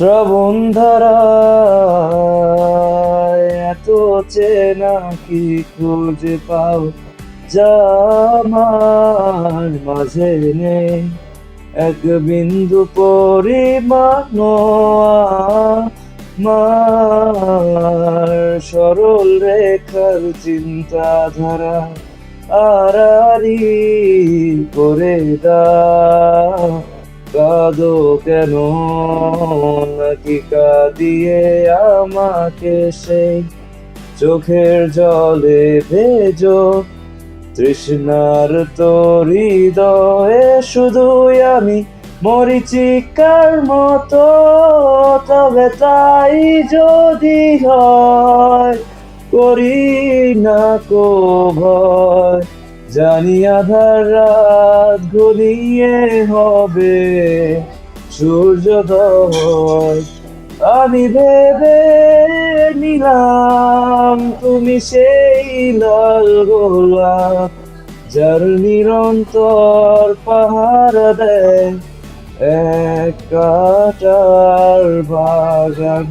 শ্রবণ ধারা এত চেনা কি খুঁজে পাও যা আমার মাঝে নেই। এক বিন্দু পরিমাণ মার সরল রেখার চিন্তাধারা আড়ারি করে দাও। কাঁদো কেন? নাকি কাঁদিয়ে আমাকে সেই চোখের জলে ভেজো। তৃষ্ণার হৃদয়ে শুধুই আমি মরিচিকার মতো, তবে তাই যদি হয়, করি না কো ভয়। জানি আধার রাত ঘনিয়ে হবে সূর্যোদয় আমি ভেবে নিলাম, তুমি সেই লাল গোলাপ, যার নিরন্তর পাহারা দেয় এক কাটার বাগান।